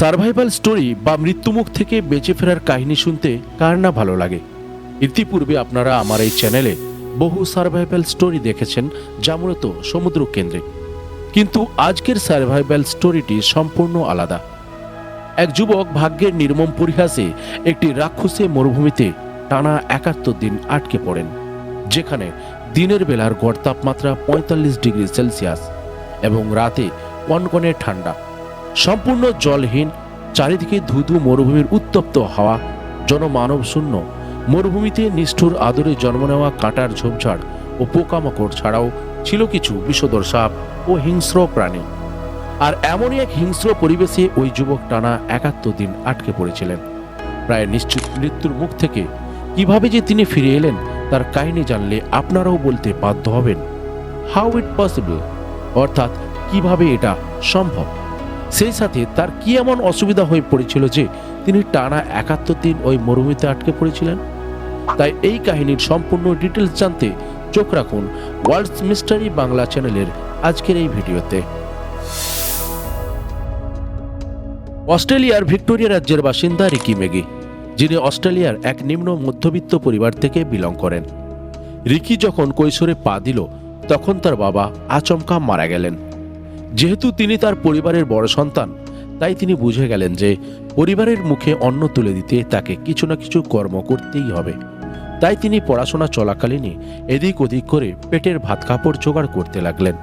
Survival story বা মৃত্যুমুখ থেকে বেঁচে ফেরার কাহিনী শুনতে কার না ভালো লাগে? ইতিপূর্বে আপনারা আমার এই চ্যানেলে বহু সার্ভাইভাল স্টোরি দেখেছেন, যা মূলত সমুদ্র কেন্দ্রে কিন্তু আজকের সার্ভাইভাল স্টোরিটি সম্পূর্ণ আলাদা। এক যুবক ভাগ্যের নির্মম পরিহাসে একটি রাক্ষসে মরুভূমিতে টানা একাত্তর দিন আটকে পড়েন, যেখানে দিনের বেলার গড় তাপমাত্রা পঁয়তাল্লিশ ডিগ্রি সেলসিয়াস এবং রাতে কনকনে ঠান্ডা। সম্পূর্ণ জলহীন, চারিদিকে ধুধু মরুভূমির উত্তপ্ত হাওয়া, জনমানব শূন্য। মরুভূমিতে নিষ্ঠুর আদরে জন্ম নেওয়া কাটার ঝোপঝাড় ও পোকামাকড় ছাড়াও ছিল কিছু বিষধর সাপ ও হিংস্র প্রাণী। আর এমনই এক হিংস্র পরিবেশে ওই যুবক টানা একাত্তর দিন আটকে পড়েছিলেন। প্রায় নিশ্চিত মৃত্যুর মুখ থেকে কীভাবে যে তিনি ফিরে এলেন, তার কাহিনী জানলে আপনারাও বলতে বাধ্য হবেন। How it possible? অর্থাৎ কীভাবে এটা সম্ভব? সেই সাথে তার কি এমন অসুবিধা হয়ে পড়েছিল যে তিনি টানা একাত্তর দিন ওই মরুভূমিতে আটকে পড়েছিলেন? তাই এই কাহিনীর সম্পূর্ণ ডিটেলস জানতে চোখ রাখুন ওয়ার্ল্ডস মিস্টারি বাংলা চ্যানেলের আজকের এই ভিডিওতে। অস্ট্রেলিয়ার ভিক্টোরিয়া রাজ্যের বাসিন্দা রিকি মেগি, যিনি অস্ট্রেলিয়ার এক নিম্ন মধ্যবিত্ত পরিবার থেকে বিলং করেন। রিকি যখন কৈশোরে পা দিল, তখন তার বাবা আচমকা মারা গেলেন। যেহেতু তিনি তার পরিবারের বড় সন্তান, তাই তিনি বুঝে গেলেন যে পরিবারের মুখে অন্ন তুলে দিতে তাকে কিছু না কিছু কর্ম করতেই হবে। তাই তিনি পড়াশোনা চলাকালীনই এদিক ওদিক করে পেটের ভাত কাপড় জোগাড় করতে লাগলেন।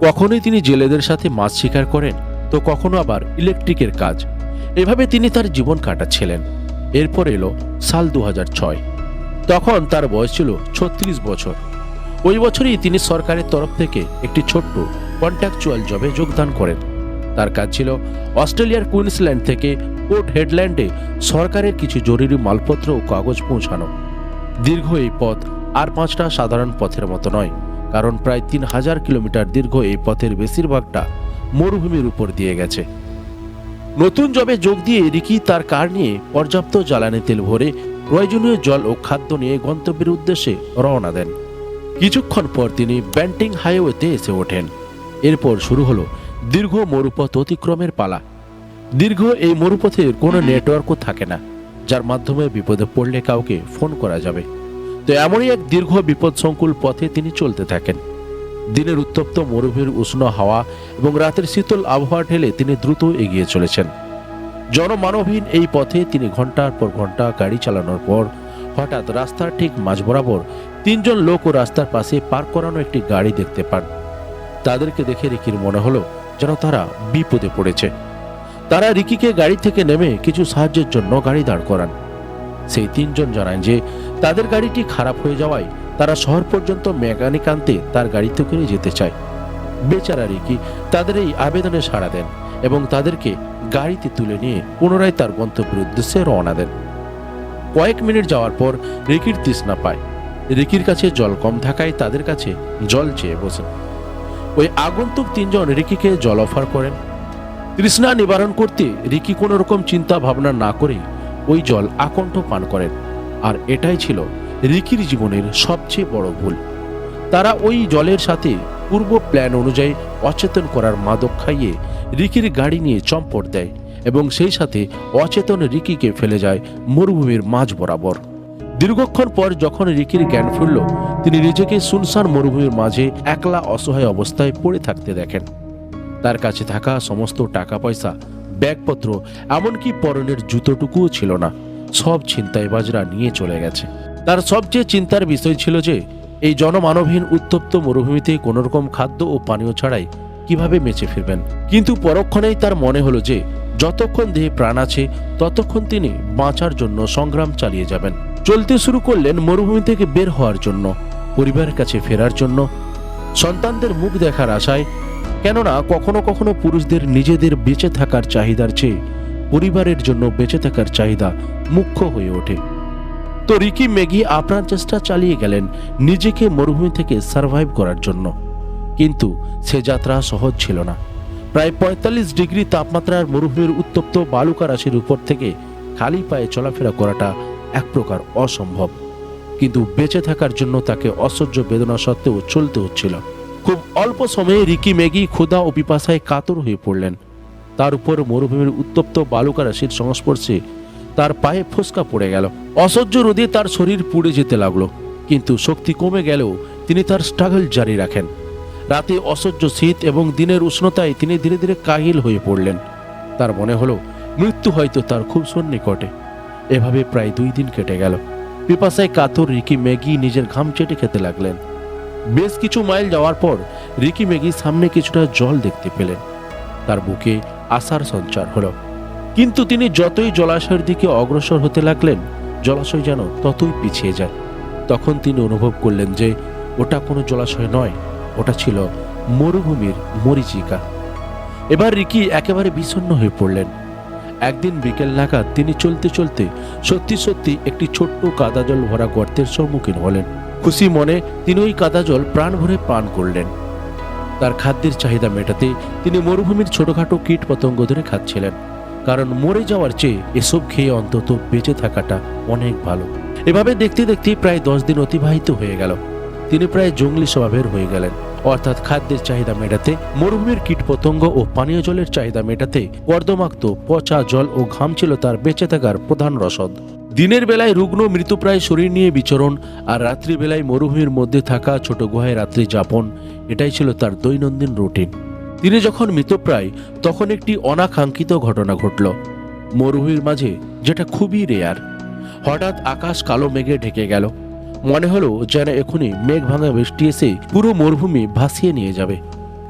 কখনোই তিনি জেলেদের সাথে মাছ শিকার করেন, তো কখনো আবার ইলেকট্রিকের কাজ। এভাবে তিনি তার জীবন কাটাচ্ছিলেন। এরপর এলো সাল দু তখন তার বয়স ছিল ছত্রিশ বছর। ওই বছরই তিনি সরকারের তরফ থেকে একটি ছোট্ট কন্ট্রাকচুয়াল জবে যোগদান করেন। তার কাজ ছিল অস্ট্রেলিয়ার কুইন্সল্যান্ড থেকে পোর্ট হেডল্যান্ডে সরকারের কিছু জরুরি মালপত্র ও কাগজ পৌঁছানো। দীর্ঘ এই পথ আর পাঁচটা সাধারণ পথের মতো নয়, কারণ প্রায় তিন হাজার কিলোমিটার দীর্ঘ এই পথের বেশিরভাগটা মরুভূমির উপর দিয়ে গেছে। নতুন জবে যোগ দিয়ে রিকি তার কার নিয়ে পর্যাপ্ত জ্বালানি তেল ভরে প্রয়োজনীয় জল ও খাদ্য নিয়ে গন্তব্যের উদ্দেশ্যে রওনা দেন। কিছুক্ষণ পর তিনি ব্যান্টিং হাইওয়েতে এসে ওঠেন। এরপর শুরু হলো দীর্ঘ মরুপথ অতিক্রমের পালা। দীর্ঘ এই মরুপথের কোনো নেটওয়ার্কও থাকে না, যার মাধ্যমে বিপদে পড়লে কাউকে ফোন করা যাবে। তো এমনই এক দীর্ঘ বিপদসংকুল পথে তিনি চলতে থাকেন। দিনের উত্তপ্ত মরুভূমির উষ্ণ হাওয়া এবং রাতের শীতল আবহাওয়া ঠেলে তিনি দ্রুত এগিয়ে চলেছেন। জনমানবহীন এই পথে তিনি ঘণ্টার পর ঘণ্টা গাড়ি চালানোর পর হঠাৎ রাস্তার ঠিক মাঝ বরাবর তিনজন লোক ও রাস্তার পাশে পার্ক করানো একটি গাড়ি দেখতে পান। তাদেরকে দেখে রিকির মনে হলো যেন তারা বিপদে পড়েছে। তারা রিকিকে গাড়ি থেকে নেমে কিছু সাহায্যের জন্য গাড়ি দাঁড় করান। সেই তিনজন জানান যে, তাদের গাড়িটি খারাপ হয়ে যাওয়ায় তারা শহর পর্যন্ত মেকানিক আনতে তার গাড়িতে করে যেতে চায়। বেচারা রিকি তাদের এই আবেদনে সাড়া দেন এবং তাদেরকে গাড়িতে তুলে নিয়ে পুনরায় তার গন্তব্যের উদ্দেশ্যে রওনা দেন। কয়েক মিনিট যাওয়ার পর রিকির তৃষ্ণা পায়। রিকির কাছে জল কম থাকায় তাদের কাছে জল চেয়ে বসেন ওই আগন্তুক তিনজন রিকিকে জল অফার করেন। তৃষ্ণা নিবারণ করতে রিকি কোনো রকম চিন্তা ভাবনা না করে ওই জল আকণ্ঠ পান করেন। আর এটাই ছিল রিকির জীবনের সবচেয়ে বড় ভুল। তারা ওই জলের সাথে পূর্ব প্ল্যান অনুযায়ী অচেতন করার মাদক খাইয়ে রিকির গাড়ি নিয়ে চম্পট দেয় এবং সেই সাথে অচেতন রিকিকে ফেলে যায় মরুভূমির মাঝ বরাবর। দীর্ঘক্ষণ পর যখন রিকির জ্ঞান ফিরল, তিনি নিজেকে সুনসান মরুভূমির মাঝে একলা অসহায় অবস্থায় পড়ে থাকতে দেখেন। তার কাছে থাকা সমস্ত টাকা পয়সা ব্যাগপত্র, এমনকি পরনের জুতোটুকুও ছিল না। সব ছিনতাইবাজরা নিয়ে চলে গেছে। তার সবচেয়ে চিন্তার বিষয় ছিল যে, এই জনমানবহীন উত্তপ্ত মরুভূমিতে কোনো রকম খাদ্য ও পানীয় ছাড়াই কীভাবে বেঁচে ফিরবেন? কিন্তু পরক্ষণেই তার মনে হলো যে, যতক্ষণ দেহে প্রাণ আছে, ততক্ষণ তিনি বাঁচার জন্য সংগ্রাম চালিয়ে যাবেন। চলতে শুরু করলেন মরুভূমি থেকে বের হওয়ার জন্য, পরিবারের কাছে ফেরার জন্য। সন্তানদের মুখ দেখার আশায়, কেননা কখনো কখনো পুরুষদের নিজেদের বেঁচে থাকার চাহিদার চেয়ে পরিবারের জন্য বেঁচে থাকার চাহিদা মুখ্য হয়ে ওঠে। তো রিকি মেগি আপ্রাণ চেষ্টা চালিয়ে গেলেন নিজেকে মরুভূমি থেকে সার্ভাইভ করার জন্য। কিন্তু সে যাত্রা সহজ ছিল না। প্রায় পঁয়তাল্লিশ ডিগ্রি তাপমাত্রার মরুভূমির উত্তপ্ত বালুকা রাশির উপর থেকে খালি পায়ে চলাফেরা করাটা এক প্রকার অসম্ভব। কিন্তু বেঁচে থাকার জন্য তাকে অসহ্য বেদনা সত্ত্বেও চলতে হচ্ছিল। খুব অল্প সময়ে রিকি, ম্যাগি, ক্ষুধা ও পিপাসায় কাতর হয়ে পড়লেন। তার উপর মরুভূমির উত্তপ্ত বালুকা রাশির সংস্পর্শে তার পায়ে ফোসকা পড়ে গেল। অসহ্য রোদে তার শরীর পুড়ে যেতে লাগল। কিন্তু শক্তি কমে গেলেও তিনি তার স্ট্রাগল জারি রাখেন। রাতে অসহ্য শীত এবং দিনের উষ্ণতায় তিনি ধীরে ধীরে কাহিল হয়ে পড়লেন। তার মনে হলো, মৃত্যু হয়তো তার খুব সন্নিকটে। এভাবে প্রায় দুই দিন কেটে গেল। পিপাসায় কাতর রিকি ম্যাগি নিজের ঘাম চেটে খেতে লাগলেন। বেশ কিছু মাইল যাওয়ার পর রিকি ম্যাগি সামনে কিছুটা জল দেখতে পেলেন। তার বুকে আশার সঞ্চার হলো। কিন্তু তিনি যতই জলাশয়ের দিকে অগ্রসর হতে লাগলেন, জলাশয় যেন ততই পিছিয়ে যায়। তখন তিনি অনুভব করলেন যে, ওটা কোনো জলাশয় নয়, ওটা ছিল মরুভূমির মরিচিকা। এবার রিকি একেবারে বিষণ্ণ হয়ে পড়লেন। একদিন বিকেল নাগাদ তিনি চলতে চলতে সত্যি সত্যি একটি ছোট্ট কাদা জল ভরা গর্তের সম্মুখীন হলেন। খুশি মনে তিনি ওই কাদা জল প্রাণ ভরে পান করলেন। তার খাদ্যের চাহিদা মেটাতে তিনি মরুভূমির ছোটখাটো কীট পতঙ্গ ধরে খাচ্ছিলেন। কারণ মরে যাওয়ার চেয়ে এসব খেয়ে অন্তত বেঁচে থাকাটা অনেক ভালো। এভাবে দেখতে দেখতে প্রায় দশ দিন অতিবাহিত হয়ে গেল। তিনি প্রায় জঙ্গলি স্বভাবের হয়ে গেলেন। অর্থাৎ খাদ্যের চাহিদা মেটাতে, মরুভূমির কীটপতঙ্গ ও পানীয় জলের চাহিদা মেটাতে, কর্দমাক্ত, পচা জল ও ঘাম ছিল তার বেঁচে থাকার প্রধান রসদ। দিনের বেলায় রুগ্ন মৃতপ্রায় শরীর নিয়ে বিচরণ আর রাত্রিবেলায় মরুভূমির মধ্যে থাকা ছোট গুহায় রাত্রি যাপন, এটাই ছিল তার দৈনন্দিন রুটিন। তিনি যখন মৃতপ্রায়, তখন একটি অনাকাঙ্ক্ষিত ঘটনা ঘটল। মরুভূমির মাঝে, যেটা খুবই রেয়ার হঠাৎ আকাশ কালো মেঘে ঢেকে গেল। মনে হলো যেন এখনই মেঘ ভাঙা বৃষ্টি এসে পুরো মরুভূমি ভাসিয়ে নিয়ে যাবে।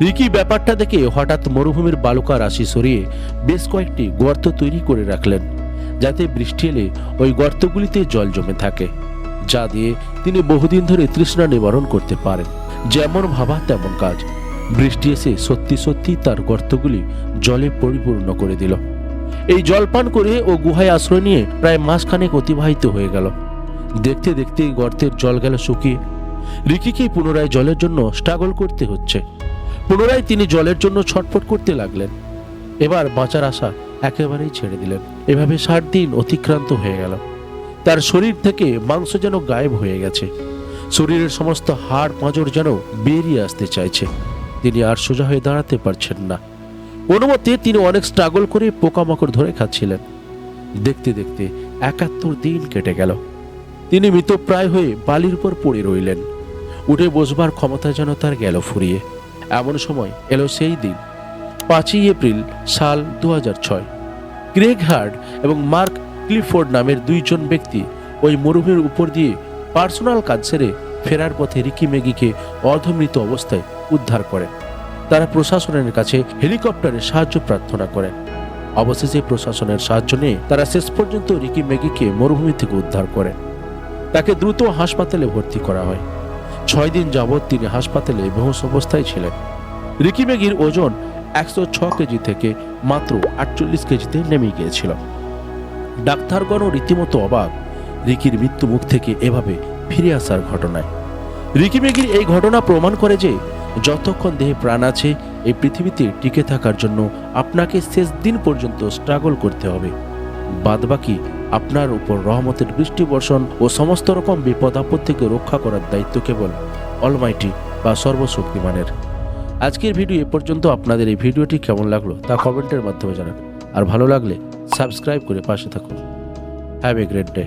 রিকি ব্যাপারটা দেখে হঠাৎ মরুভূমির বালুকা রাশি সরিয়ে বেশ কয়েকটি গর্ত তৈরি করে রাখলেন, যাতে বৃষ্টি এলে ওই গর্তগুলিতে জল জমে থাকে, যা দিয়ে তিনি বহুদিন ধরে তৃষ্ণা নিবারণ করতে পারেন। যেমন ভাবা তেমন কাজ। বৃষ্টি এসে সত্যি সত্যি তার গর্তগুলি জলে পরিপূর্ণ করে দিল। এই জল পান করে ও গুহায় আশ্রয় নিয়ে প্রায় মাসখানেক অতিবাহিত হয়ে গেল। দেখতে দেখতে গর্তের জল গেল শুকিয়ে। রিকিকে পুনরায় জলের জন্য স্ট্রাগল করতে হচ্ছে। পুনরায় তিনি জলের জন্য ছটফট করতে লাগলেন। এবার বাঁচার আশা একেবারেই ছেড়ে দিলেন। এভাবে ষাট দিন অতিক্রান্ত হয়ে গেল। তার শরীর থেকে মাংস যেন গায়েব হয়ে গেছে। শরীরের সমস্ত হাড় পাঁজর যেন বেরিয়ে আসতে চাইছে। তিনি আর সোজা হয়ে দাঁড়াতে পারছেন না। কোনো মতে তিনি অনেক স্ট্রাগল করে পোকামাকড় ধরে খাচ্ছিলেন। দেখতে দেখতে একাত্তর দিন কেটে গেল। তিনি মৃতপ্রায় হয়ে বালির উপর পড়ে রইলেন। উঠে বসবার ক্ষমতা যেন তার গেল ফুরিয়ে। এমন সময় এলো সেই দিন, পাঁচই এপ্রিল, সাল দু ছয়। গ্রেগ হার্ড এবং মার্ক ক্লিফোর্ড নামের দুইজন ব্যক্তি ওই মরুভূমির উপর দিয়ে পার্সোনাল কাজ সেরে ফেরার পথে রিকি মেগিকে অর্ধমৃত অবস্থায় উদ্ধার করেন। তারা প্রশাসনের কাছে হেলিকপ্টারের সাহায্য প্রার্থনা করেন। অবশেষে প্রশাসনের সাহায্য নিয়ে তারা শেষ পর্যন্ত রিকি মেগিকে মরুভূমি থেকে উদ্ধার করেন। তাকে দ্রুত হাসপাতালে ভর্তি করা হয়। ছয় দিন যাবৎ তিনি হাসপাতালে বেহুশ অবস্থায় ছিলেন। রিকি মেগির ওজন একশো ছ কেজি থেকে মাত্র আটচল্লিশ কেজিতে নেমে গিয়েছিল। ডাক্তারগণও রীতিমতো অবাক রিকির মৃত্যু মুখ থেকে এভাবে ফিরে আসার ঘটনায়। রিকি মেগির এই ঘটনা প্রমাণ করে যে যতক্ষণ দেহে প্রাণ আছে, এই পৃথিবীতে টিকে থাকার জন্য আপনাকে শেষ দিন পর্যন্ত স্ট্রাগল করতে হবে। বাদবাকি আপনার উপর রহমতের বৃষ্টি বর্ষণ ও সমস্ত রকম বিপদ আপদ থেকে রক্ষা করার দায়িত্ব কেবল অলমাইটি বা সর্বশক্তিমানের। আজকের ভিডিও এ পর্যন্ত আপনাদের এই ভিডিওটি কেমন লাগল তা কমেন্টের মাধ্যমে জানান। আর ভালো লাগলে সাবস্ক্রাইব করে পাশে থাকুন। Have a great day.